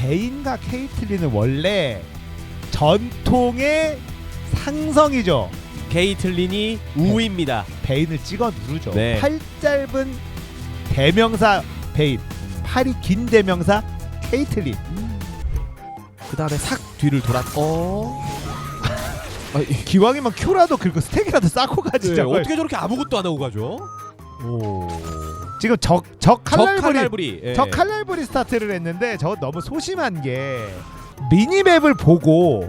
베인과 케이틀린은 원래 전통의 상성이죠. 게이틀린이 우입니다. 베인을 찍어 누르죠. 네. 팔 짧은 대명사 베인, 팔이 긴 대명사 케이틀린. 그 다음에 싹 뒤를 돌아. 어. 아, 이- 기왕이면 큐라도 긁고 스택이라도 쌓고 가지. 네. 어떻게 저렇게 아무것도 안 하고 가죠? 오. 지금 적 적 칼날부리 칼날부리. 예. 저 칼날부리 스타트를 했는데 저 너무 소심한 게 미니맵을 보고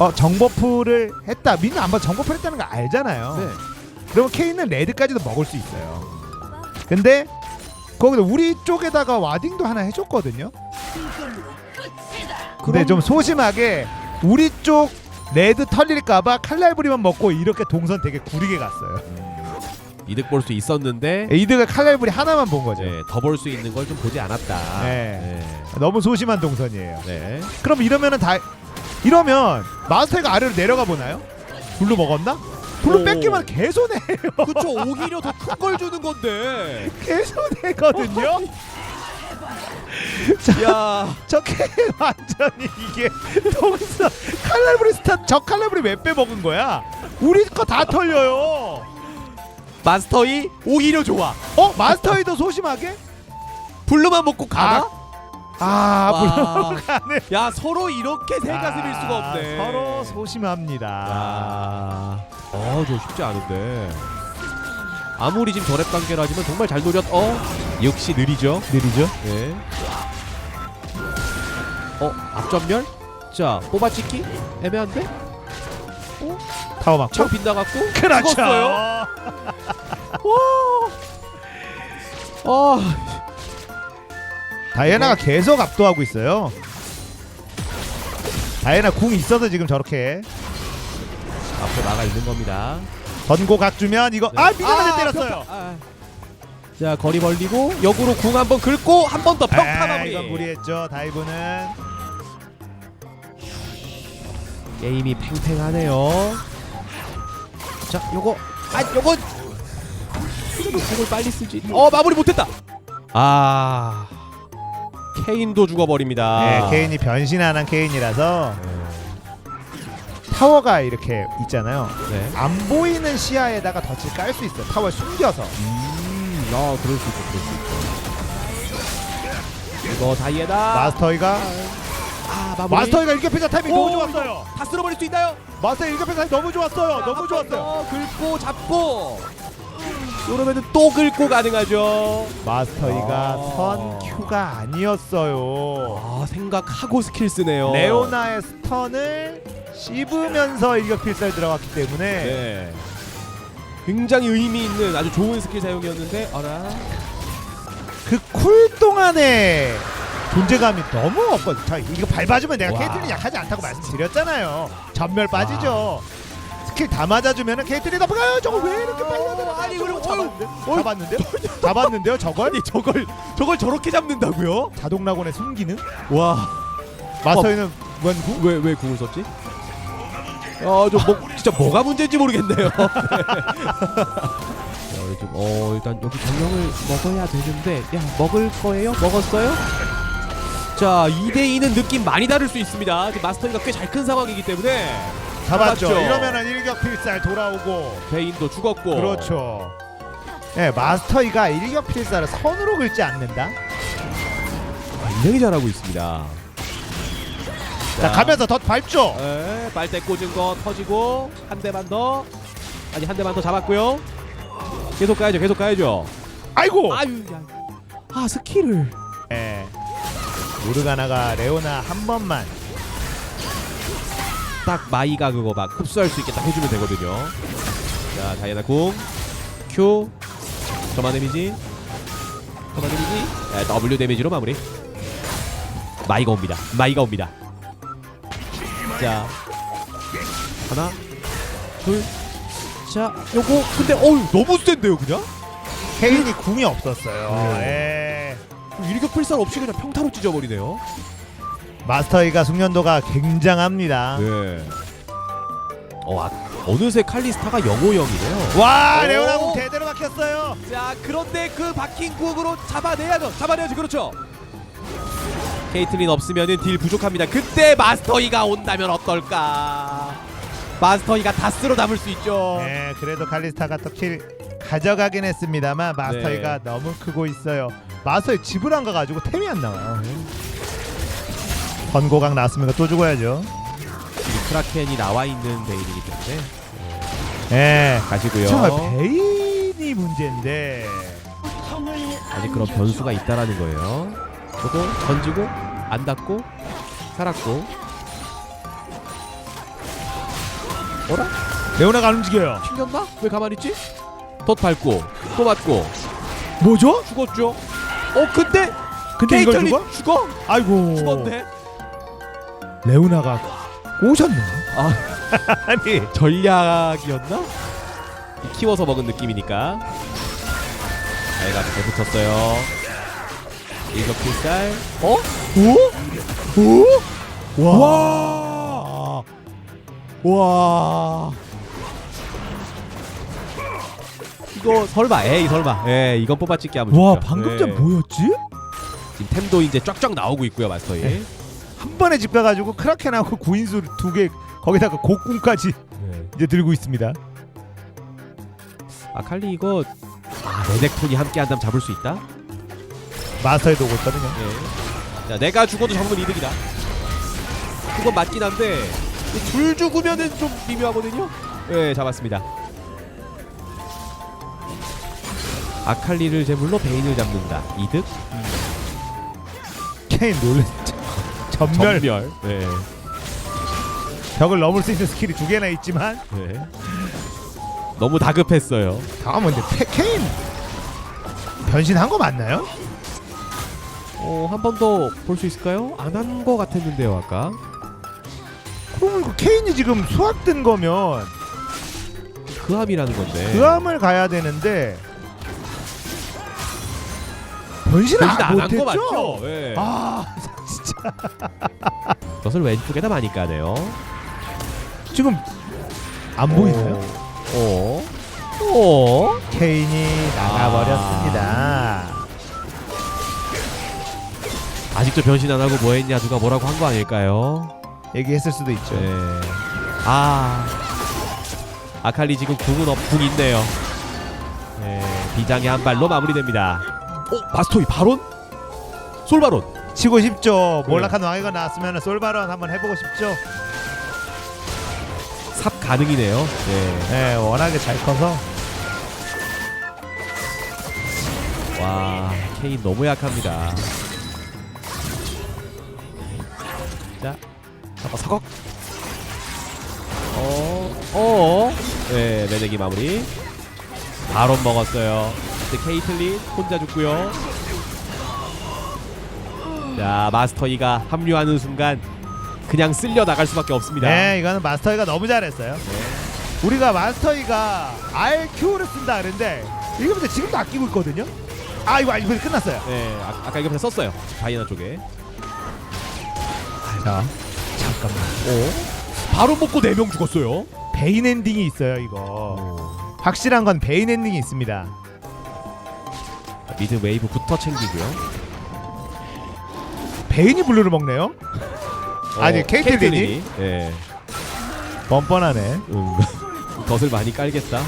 어 정보풀을 했다 미니 안봐 정보풀 했다는 거 알잖아요 네. 그러면 케인은 레드까지도 먹을 수 있어요 근데 거기서 우리 쪽에다가 와딩도 하나 해줬거든요 근데 좀 소심하게 우리 쪽 레드 털릴까봐 칼날부리만 먹고 이렇게 동선 되게 구리게 갔어요 이득 볼 수 있었는데 이득을 칼날부리 하나만 본 거죠 네, 더볼 수 있는 걸 좀 보지 않았다. 네. 너무 소심한 동선이에요 네. 네. 그럼 이러면은 다 이러면 마스터가 아래로 내려가 보나요? 블루 먹었나? 오. 뺏기면 개손해요. 그쵸 오히려 더 큰 걸 주는 건데. 개손해거든요. 야. 저게 완전히 이게 동선 칼날브리 스타 저 칼날브리 왜 빼먹은 거야? 우리 거 다 털려요. 마스터이 오히려 좋아. 어 마스터이도 소심하게? 블루만 먹고 가나? 아 블루 와. 가네. 야 서로 이렇게 생각을 일 수가 없네. 아, 서로 소심합니다. 야. 어, 저 쉽지 않은데. 아무리 지금 저랩 관계라지만 정말 잘 노렸. 어, 역시 느리죠. 느리죠? 네. 어, 앞전멸? 자, 뽑아찍기? 애매한데? 타워 맞고. 참 빗나갔고. 그렇죠. 죽었어요. 어, 다이애나가 계속 압도하고 있어요. 다이애나 궁 있어서 지금 저렇게 앞에 나가 있는 겁니다. 전고 각 주면 이거 아 미나한테 때렸어요. 평타. 아. 자, 거리 벌리고 역으로 궁 한 번 긁고 한 번 더 평타 아, 마무리. 이건 무리했죠. 다이브는 게임이 팽팽하네요. 자, 요거 아, 요거 이거 공을 빨리 쓰지. 어, 마무리 못했다. 아, 케인도 죽어버립니다. 네, 케인이 변신하는 케인이라서 타워가 이렇게 있잖아요. 네. 안 보이는 시야에다가 덫을 깔 수 있어요. 타워에 숨겨서. 음, 아, 그럴 수 있죠, 그럴 수 있죠. 이거 다이애다. 마스터이가 아, 마무리. 마스터이가 일격패자 타이밍 너무 오, 좋았어요. 다 쓸어버릴 수 있나요? 마스터 일격패자 타이밍 너무 좋았어요. 너무 한번 좋았어요. 더 긁고 잡고. 이러면은 또 긁고 가능하죠. 마스터이가 아. 선 큐가 아니었어요. 아, 생각하고 스킬 쓰네요. 레오나의 스턴을 씹으면서 일격 필살 들어갔기 때문에 네. 굉장히 의미 있는 아주 좋은 스킬 사용이었는데 알아. 그 쿨 동안에 존재감이 너무 없거든. 자, 이거 밟아주면 내가 와. 케이틀린 약하지 않다고 말씀드렸잖아요. 전멸 빠지죠. 스킬 다 맞아주면은 케이틀린 나가요. 저거 왜 이렇게 빨리 들어? 아니, 그리고 잡았는데? 어휴. 잡았는데요? 잡았는데요? 저걸? 아니 저걸 저걸 저렇게 잡는다고요? 자동 낙원의 숨기능? 와. 마스터이는 원구? 왜 왜 궁을 썼지? 아저 뭐, 진짜 뭐가 문제인지 모르겠네요. 자, 좀, 어 일단 여기 정령을 먹어야 되는데 야 먹을 거예요? 먹었어요? 자 2대 2는 느낌 많이 다를 수 있습니다. 지금 마스터이가 꽤 잘 큰 상황이기 때문에 잡았죠. 잡았죠. 이러면은 일격 필살 돌아오고 베인도 죽었고 그렇죠. 네, 마스터이가 일격 필살을 선으로 긁지 않는다. 굉장히 잘하고 있습니다. 자, 가면서 덧 밟죠. 에, 빨대 꽂은 거 터지고 한 대만 더 아니 한 대만 더 잡았고요. 계속 가야죠. 계속 가야죠. 아이고. 아유 야. 아 스킬을 네. 모르가나가 레오나 한 번만 딱 마이가 그거 막 흡수할 수 있게 딱 해주면 되거든요. 자 다이애나 궁 Q 저만 데미지 저만 데미지 네, W 데미지로 마무리. 마이가 옵니다. 마이가 옵니다. 자 하나 둘. 자 요거 근데 어우 너무 센데요 그냥? 케인이 궁이 없었어요. 네. 예. 일격 필살 없이 그냥 평타로 찢어버리네요. 마스터이가 숙련도가 굉장합니다. 네. 어, 아, 어느새 칼리스타가 영호형이네요. 와 오. 레오나 궁 대대로 막혔어요. 자, 그런데 그 박힌 궁으로 잡아내야죠. 잡아내야지, 그렇죠. 케이틀린 없으면은 딜 부족합니다. 그때 마스터이가 온다면 어떨까? 마스터이가 다스로 담을 수 있죠. 네, 그래도 칼리스타가 또킬 가져가긴 했습니다만 마스터이가 네. 너무 크고 있어요. 마스터이 집을 안 가가지고 템이 안 나와요. 번고각 나왔으면 또 죽어야죠. 지금 크라켄이 나와 있는 베일이기 때문에 예. 가시고요. 정말 베인이 문제인데 아직 그런 변수가 있다라는 거예요. 저도 던지고 안 닿고 살았고. 어라? 레오나가 안 움직여요. 튕겼나? 왜 가만히 있지? 덧 밟고 또 맞고 뭐죠? 죽었죠. 어 근데 근데 이걸 케이틀린 죽어? 죽어? 아이고. 죽었네. 레오나가 오셨네. 아 아니 전략이었나? 키워서 먹은 느낌이니까. 아이가 잘 붙었어요. 일격 필살. 어? 오? 오? 와. 와. 이거 설마 에이 설마 에 이건 뽑아찍기 하면 와 진짜. 방금 예. 전 뭐였지? 지금 템도 이제 쫙쫙 나오고 있고요 마스터이 네. 한 번에 집 가가지고 크라켄하고 구인수 두 개 거기다가 곡궁까지 네. 이제 들고 있습니다. 아 칼리 이거 아 레넥톤이 함께 한다면 잡을 수 있다? 마스터에도 오고 있거든요. 네. 자 내가 죽어도 잡으면 이득이다 그건 맞긴 한데 이둘 죽으면은 좀 미묘하거든요 네 잡았습니다 아칼리를 제물로 베인을 잡는다 이득? 케인 놀랬. 전멸. 전멸 네. 벽을 넘을 수 있는 스킬이 두 개나 있지만 네. 너무 다급했어요 다음은 이제 페, 케인 변신한 거 맞나요? 어, 한 번 더 볼 수 있을까요? 안 한 거 같았는데요 아까 그러면 그 케인이 지금 수학된 거면 그함이라는 건데 그함을 가야 되는데 변신 변신 안 안한 거 못했죠? 맞죠? 네. 아 그것을 왼쪽에다 많이 까네요 지금 안 보이나요? 어? 어? 케인이 나가버렸습니다. 아직도 변신 안 하고 뭐 했냐 누가 뭐라고 한 거 아닐까요? 얘기했을 수도 있죠. 네. 아 아칼리 지금 궁은 없, 궁 있네요. 네, 비장의 한 발로 마무리됩니다. 어 마스터이 바론? 솔바론. 치고 싶죠. 네. 몰락한 왕이가 나왔으면 솔바론 한번 해보고 싶죠. 삽 가능이네요. 네. 네, 워낙에 잘 커서 와 케인 너무 약합니다. 자 서걱 서걱. 어, 어, 네, 매내기 마무리. 바론 먹었어요. 근데 케이틀린 혼자 죽고요. 자, 마스터이가 합류하는 순간 그냥 쓸려 나갈 수밖에 없습니다. 네, 이거는 마스터이가 너무 잘했어요. 우리가 마스터이가 RQ를 쓴다 그랬는데 이거 근데 지금도 아끼고 있거든요. 아 이거 이거 끝났어요. 네, 아, 아까 이거 썼어요. 다이애나 쪽에. 자, 잠깐만. 어? 바로 먹고 네 명 죽었어요. 베인 엔딩이 있어요. 이거 확실한 건 베인 엔딩이 있습니다. 미드 웨이브부터 챙기고요. 베인이 블루를 먹네요. 아니, 케이틀린이? 네. 뻔뻔하네. 음, 덫을 많이 깔겠다.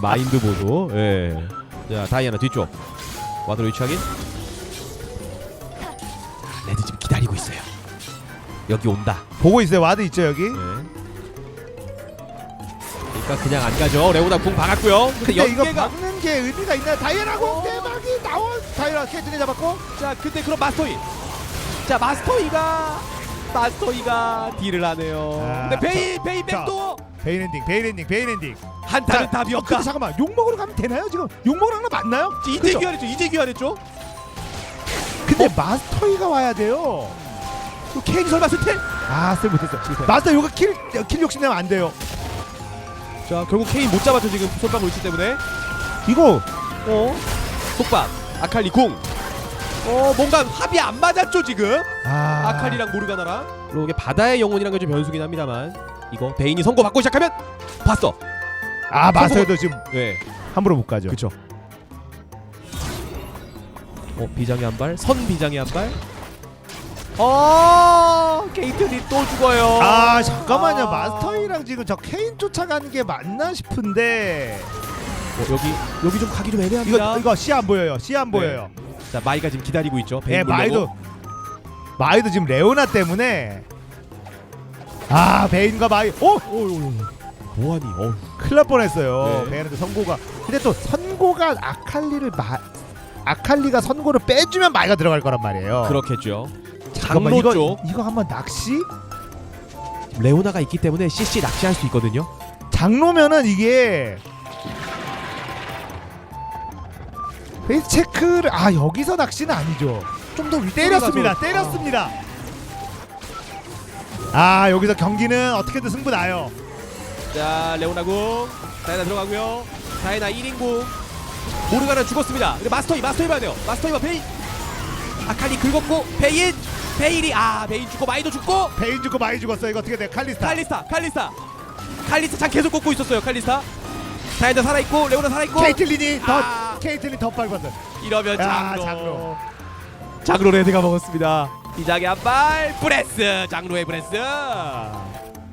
마인드 보도. 예. 자 다이애나 뒤쪽. 와드로 위치 확인. 레드 지금 기다리고 있어요. 여기 온다. 보고 있어요. 와드 있죠 여기. 예. 그러니까 그냥 안 가죠. 레오나 궁 박았고요. 근데 근데 이거 연계가 박는 게 의미가 있나요? 다이애나고 대박이 다이애나 케이틀린 잡았고 자 근데 그럼 마스터이. 자 마스터이가 마스터이가 딜을 하네요. 아, 근데 베인 자. 백도 베인 엔딩, 베인 엔딩, 베인 엔딩. 한타는 자, 답이 어, 없다. 근데 잠깐만 욕 먹으러 가면 되나요 지금? 욕 먹으러 가는 거 맞나요? 이제 그죠? 귀환했죠. 이제 귀환했죠. 근데 마스터이가 와야 돼요. 또 케인 설마 스텔? 아, 쓸 못했어. 마스터 요거 킬, 킬 욕심내면 안 돼요. 자 결국 케인 못 잡았죠 지금 손방울 있기 때문에 이거 어 속박 아칼리 궁 어 뭔가 합이 안 맞았죠 지금? 아, 아칼리랑 모르가나랑. 그리고 이게 바다의 영혼이란 게좀 변수긴 합니다만 이거 베인이 선고 받고 시작하면 봤어. 아 마스터도 지금 네. 함부로 못 가죠. 그쵸. 어 비장의 한 발? 선 비장의 한 발? 어 케이틀린 또 죽어요. 아 잠깐만요. 아. 마스터이랑 지금 저 케인 쫓아가는 게 맞나 싶은데 어, 여기 여기 좀 가기 좀 애매합니다. 이거 이거 시안 보여요 시안 네. 보여요 자 마이가 지금 기다리고 있죠. 예 베인 보려고. 마이도 마이도 지금 레오나 때문에 아 베인과 마이 오 뭐하니? 어. 큰일 날 뻔했어요 네. 베인한테 선고가 근데 또 선고가 아칼리를 마 아칼리가 선고를 빼주면 마이가 들어갈 거란 말이에요 그렇겠죠. 잠깐만, 이거, 쪽 이거 한번 낚시 레오나가 있기 때문에 CC 낚시할 수 있거든요. 장로면은 이게 페이스 체크를 아 여기서 낚시는 아니죠. 좀 더 때렸습니다. 때렸습니다. 아 여기서 경기는 어떻게든 승부 나요. 자 레오나 궁 다이나 들어가고요. 다이나 1인 궁 모르가나 죽었습니다. 근데 마스터이 마스터이 봐야 돼요. 마스터이와 베인 아칼리 긁었고 베인 베인이 아 베인 죽고 마이도 죽고 베인 죽고 많이 죽었어. 이거 어떻게 돼? 칼리스타. 칼리스타 칼리스타 칼리스타 장 계속 꽂고 있었어요. 칼리스타 다이나 살아 있고 레오나 살아 있고 케이틀린이 더 아. 케이틀린 더 빨거든. 이러면 야, 장로 장로. 장로 레드가 먹었습니다. 이장의 한발 브레스 장로의 브레스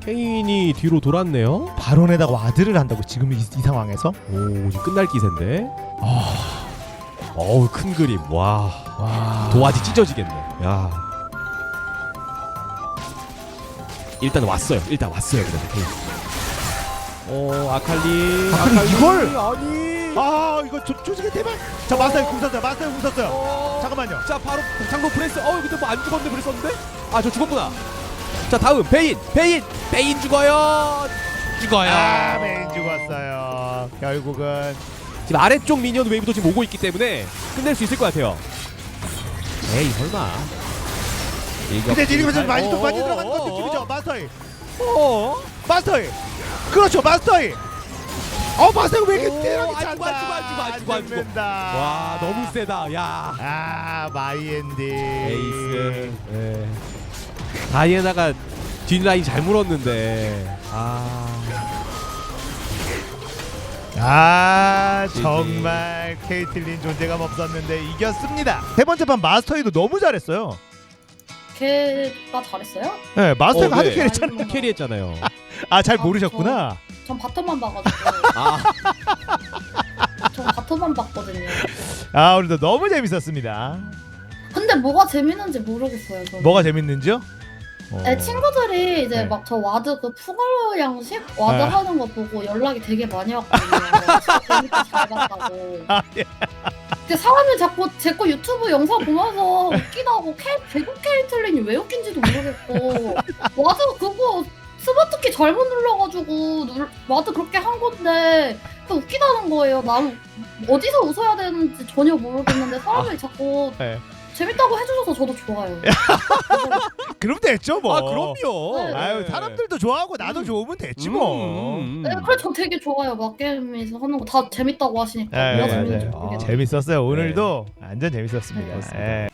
케인이 뒤로 돌았네요. 바론에다가 와드를 한다고 지금 이, 이 상황에서? 오 지금 끝날 기세인데. 아, 어우 큰 그림. 와 와. 도화지 찢어지겠네. 야. 일단 왔어요. 일단 왔어요. 그래도 케인. 어 아칼리. 아칼리 이걸? 아니. 아 이거 조, 조직의 대박. 자 마스터 궁 썼어요. 마스터 궁 썼어요. 어. 잠깐만요. 자 바로 장로 브레스. 어 근데 뭐 안 죽었는데 브레스었는데? 아 저 죽었구나. 자 다음 베인 베인 베인 죽어요. 죽어요. 아 메인 죽었어요. 결국은 지금 아래쪽 미니언 웨이브도 지금 오고 있기 때문에 끝낼 수 있을 것 같아요. 에이 설마. 근데 지금 좀 많이 또 어, 많이 들어가는 어, 건 어, 느낌이죠. 마스터이. 어? 마스터이. 그렇죠. 마스터이. 어 마스터이 왜 이렇게 오, 때려기 안 죽어, 안 죽어, 안 죽어, 안 죽어. 죽는다. 와 너무 세다. 야. 아 마이엔디. 에이스. 네. 다이애나가 뒷라인 잘 물었는데. 아. 아 지지. 정말 케이틀린 존재감 없었는데 이겼습니다. 세 번째 판 마스터이도 너무 잘했어요. 걔가 잘했어요? 네 마스터이가 어, 하드 네. 캐리잖아요. 캐리했잖아요. 아잘 아, 모르셨구나. 전 바텀만 봐가지고 아. 전 바텀만 봤거든요. 아 오늘도 너무 재밌었습니다. 근데 뭐가 재밌는지 모르겠어요. 저는. 뭐가 재밌는지요? 어. 네, 친구들이 이제 네. 막 저 와드 그 푸걸로 양식 와드 네. 하는 거 보고 연락이 되게 많이 왔거든요. 재밌게 잘 봤다고. 아, 예. 근데 사람이 자꾸 제 거 유튜브 영상 보면서 웃기다고 케, 대국 케이틀린이 왜 웃긴지도 모르겠고 와드 그거 스마트키 잘못 눌러가지고 눌, 와드 그렇게 한 건데 그 웃기다는 거예요. 난 어디서 웃어야 되는지 전혀 모르겠는데 사람들이 자꾸 네. 재밌다고 해주셔서 저도 좋아요. 그럼 됐죠 뭐. 아 그럼요. 네. 아유 사람들도 좋아하고 나도 음. 좋으면 됐지 뭐. 음. 네, 그래 저 되게 좋아요. 막 게임에서 하는 거 다 재밌다고 하시니까 네, 뭐가 네, 재밌는지 네. 모르겠어요. 재밌었어요. 오늘도 완전 재밌었습니다. 그렇습니다. 예.